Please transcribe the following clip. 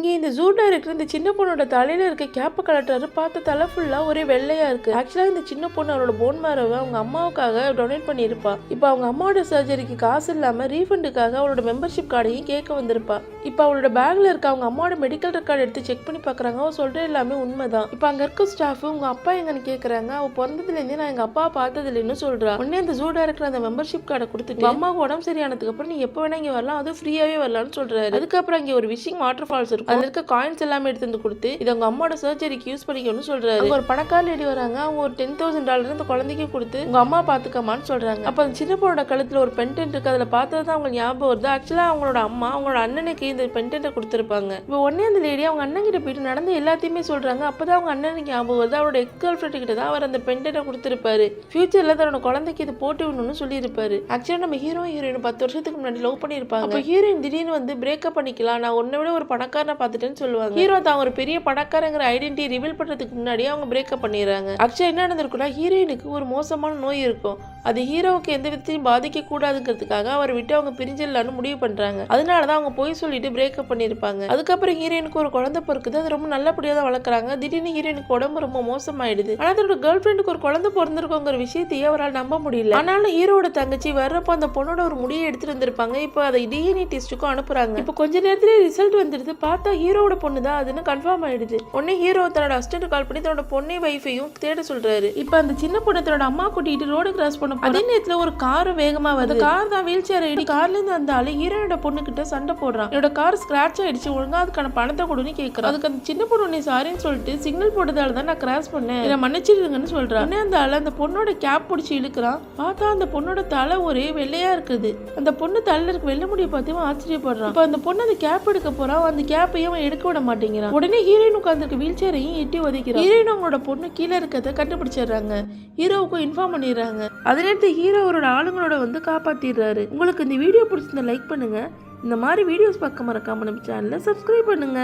இங்கே இந்த zoo director இந்த சின்ன பொண்ணோட தலையில இருக்க கேப்பை கலட்டுறாரு பார்த்த தலை ஃபுல்லா ஒரே வெள்ளையா இருக்கு. ஆக்சுவலா இந்த சின்ன பொண்ணு அவரோட போன் மேரவை அவங்க அம்மாவுக்காக டொனேட் பண்ணியிருப்பா. இப்போ அவங்க அம்மாவோட சர்ஜரிக்கு காசு இல்லாம ரீஃபண்டுக்காக அவளோட மெம்பர்ஷிப் கார்டையும் கேட்க வந்திருப்பா. இப்போ அவளோட பேக்ல இருக்க அவங்க அம்மாவோட மெடிக்கல் ரெக்கார்டு எடுத்து செக் பண்ணி பார்க்குறாங்க அவ சொல்ற எல்லாமே உண்மைதான். இப்போ அங்க இருக்க ஸ்டாஃப் உங்க அப்பா எங்கன்னு கேக்குறாங்க. அவ பிறந்ததுல இருந்தே நான் எங்க அப்பா பார்த்தது இல்லைன்னு சொல்றா. உடனே அந்த ஜூ டைரக்டர் அந்த மெம்பர்ஷிப் கார்டை கொடுத்துட்டு அம்மாவுக்கு உடம்பு சரியானதுக்கு அப்புறம் நீ எப்போ வேணா இங்க வரலாம். அது ஃப்ரீயாவே வரலாம்னு சொல்றாரு. அதுக்கப்புறம் இங்கே ஒரு விஷயம் வாட்டர் ஃபால்ஸ் இருக்கும். அதுல இருக்க காயின்ஸ் எல்லாமே எடுத்து வந்து கொடுத்து இதை உங்க அம்மாவோட சர்ஜரிக்கு யூஸ் பண்ணிக்கணும்னு சொல்றாரு. ஒரு பணக்கார லேடி வராங்க. அவங்க ஒரு டென் தௌசண்ட் டாலர் அந்த குழந்தைக்கு கொடுத்து உங்க அம்மா பாத்துக்கமான்னு சொல்றாங்க. அப்ப அந்த சின்ன பொண்ணோட கழுத்துல ஒரு பென்டென்ட் இருக்கு. அதுல பார்த்தது தான் அவங்க ஞாபகம் வருது. ஆக்சுவலா அவங்களோட அம்மா அவங்களோட அண்ணனுக்கு இந்த பென்டென்ட்டை கொடுத்துருப்பாங்க. இப்போ உடனே அந்த லேடி அவங்க அண்ணன் கிட்ட போயிட்டு நடந்து எல்லாத்தையுமே சொல்றாங்க. அப்பதான் அவங்க அண்ணனுக்கு ஞாபகம் வருது. அவரோட எக்ஸ் கேர்ள் ஃப்ரெண்ட் கிட்ட தான் அவர் அந்த பென்டென்ட்டை கொடுத்துருப்பாரு. ஃபியூச்சர்ல தன்னோட குழந்தைக்கு இது போட்டு விடணும்னு சொல்லியிருப்பாரு. ஆக்சுவலா நம்ம ஹீரோ ஹீரோயின் பத்து வருஷத்துக்கு முன்னாடி லவ் பண்ணியிருப்பாங்க. அப்போ ஹீரோயின் திடீர்னு வந்து பிரேக்கப் பண்ணிக்கலாம். நான் உன்னை விட ஒரு பணக்காரனை பார்த்துட்டேன்னு சொல்லுவாங்க. ஹீரோ தான் ஒரு பெரிய பணக்காரங்கிற ஐடென்டிட்டி ரிவீல் பண்ணுறதுக்கு முன்னாடி அவங்க பிரேக்கப் பண்ணிடுறாங்க. ஆக்சுவலா என்ன நடந்திருக்குன்னா ஹீரோயினுக்கு ஒரு மோசமான நோய் இருக்கும். அது ஹீரோவுக்கு எந்த விதத்தையும் பாதிக்க கூடாதுங்கிறதுக்காக அவர் விட்டு அவங்க பிரிஞ்சிடலான்னு முடிவு பண்றாங்க. அதனால தான் அவங்க போய் சொல்லிட்டு பிரேக்கப் பண்ணியிருப்பாங்க. அதுக்கப்புறம் ஹீரோயினுக்கு ஒரு குழந்தை பிறக்குது. அது ரொம்ப நல்லபடியாக தான் வளர்க்குறாங்க. திடீர்னு ஹீரோயினுக்கு உடம்பு ரொம்ப மோசமாயிடுது. ஆனால் அதோட கேர்ள் ஃப்ரெண்டுக்கு ஒரு குழந்தை பிறந்திருக்கோங்கிற விஷயத்தையே அவரால் நம்ப முடியல. ஆனாலும் ஹீரோட தங்கச்சி வர்றப்போ அந்த பொண்ணோட ஒரு முடியை எடுத்துட்டு வந்திருப்பாங்க. இப்போ அதை டிஎன்ஏ டெஸ்ட்டுக்கும் அனுப்புறாங்க. இப்போ கொஞ்ச நேரத்திலே ரிசல்ட் வந்துடுது. பார்த்து ஹீரோட பொண்ணு தான். அதுன்னு கன்ஃபார்ம் ஆயிடுது. உடனே ஹீரோ தன்னோட அசிஸ்டன்ட் கால் பண்ணி தன்னோட பொண்ணை வைஃபையும் தேட சொல்றாரு. இப்போ அந்த சின்ன பொண்ணு தன்னோட அம்மா கூட்டிட்டு ரோடு கிராஸ் பண்ண அதே நேரத்துல ஒரு கார் வேகமா வருது. கார் தான் வீல் சேர் இடி கார்ல இருந்து அந்த ஆளு ஹீரோட பொண்ணு கிட்ட சண்டை போடுறான் என்னோட கார் ஸ்கிராச் ஆயிடுச்சு. ஒழுங்கா அதுக்கான பணத்தை கொடுன்னு கேக்குறான் அதுக்கு அந்த சின்ன பொண்ணு நீ சாரின்னு சொல்லிட்டு சிக்னல் போட்டதால தான் நான் கிராஸ் பண்ணேன். என்னை மன்னிச்சிடுங்கன்னு சொல்றான் உடனே அந்த ஆளு அந்த பொண்ணோட கேப் பிடிச்சி இழுக்கிறான் பார்த்தா அந்த பொண்ணோட தலை ஒரே வெள்ளையா இருக்குது. அந்த பொண்ணு தலையில இருக்க வெள்ளை முடியை பார்த்து ஆச்சரியப்படுறான். இப்போ அந்த பொண்ணு அந்த கேப் எடுக்க போறான் அந்த கேப்பையும் அவன் எடுக்க விட மாட்டேங்கிறான். உடனே ஹீரோயின் உட்காந்துருக்க வீல் சேரையும் எட்டி உதைக்கிறான் ஹீரோயின் அவங்களோட பொண்ணு கீழே இருக்கிறத கண்டுபிடிச்சிடுறாங்க. ஹீரோவுக்கும் இன்ஃபார்ம் பண்ணிடுறாங்க. அதே நேரத்தில் ஹீரோ அவரோட ஆளுங்களோட வந்து காப்பாத்திடுறாரு. உங்களுக்கு இந்த வீடியோ பிடிச்சிருந்தா லைக் பண்ணுங்க. இந்த மாதிரி வீடியோஸ் பார்க்க மறக்காம நம்ம சேனலை சப்ஸ்கிரைப் பண்ணுங்க.